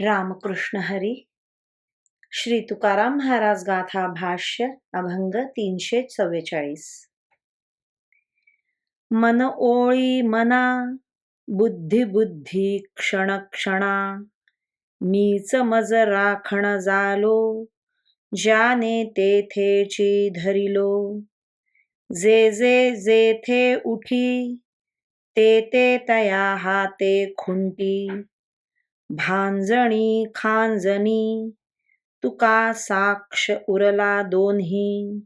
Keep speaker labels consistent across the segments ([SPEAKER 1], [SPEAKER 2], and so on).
[SPEAKER 1] रामकृष्ण हरी। श्री तुकाराम महाराज गाथा भाष्य अभंग तीनशे चव्वेचाळीस. मन ओळी मना बुद्धी बुद्धी क्षण क्षणा मीच मज राखण जालो ज्याने तेथेची धरिलो. जे जे जेथे उठी ते ते तया हाते खुंटी. भांजणी खांजणी तुका साक्ष उरला दोन्ही.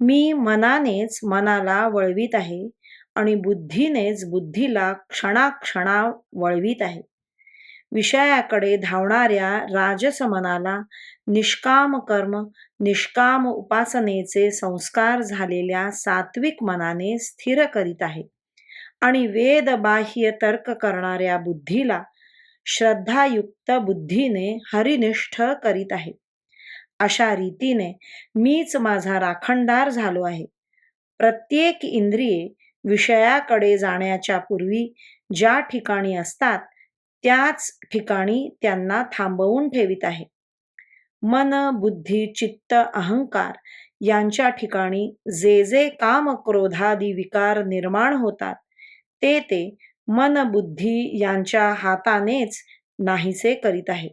[SPEAKER 1] मी मनानेच मनाला वळवीत आहे आणि बुद्धीनेच बुद्धीला क्षणाक्षणा वळवीत आहे. विषयाकडे धावणाऱ्या राजस मनाला निष्काम कर्म निष्काम उपासनेचे संस्कार झालेल्या सात्विक मनाने स्थिर करीत आहे आणि वेद बाह्य तर्क करणाऱ्या बुद्धीला श्रद्धायुक्त बुद्धीने हरिनिष्ठ करीत आहे. अशा रीतीने मीच माझा राखणदार झालो आहे. प्रत्येक इंद्रिये विषयाकडे जाण्याच्या पूर्वी ज्या ठिकाणी असतात त्याच ठिकाणी त्यांना थांबवून ठेवित आहे. मन बुद्धी चित्त अहंकार यांच्या ठिकाणी जे जे काम क्रोधादी विकार निर्माण होतात ते ते मन बुद्धी यांच्या हातानेच नाहीसे करीत आहे.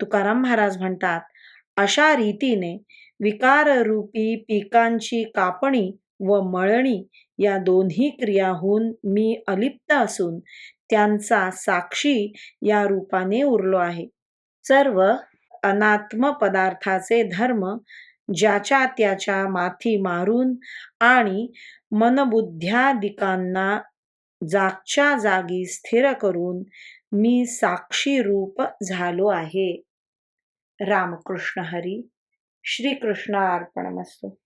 [SPEAKER 1] तुकाराम महाराज म्हणतात अशा रीतीने विकाररूपी पिकांची कापणी व मळणी या दोन्ही क्रियाहून मी अलिप्त असून त्यांचा साक्षी या रूपाने उरलो आहे. सर्व अनात्म पदार्थाचे धर्म ज्याच्या त्याच्या माथी मारून आणि मनबुद्ध्यादिकांना जागच्या जागी स्थिर करून मी साक्षी रूप झालो आहे. रामकृष्ण हरी श्रीकृष्ण अर्पणमस्तू.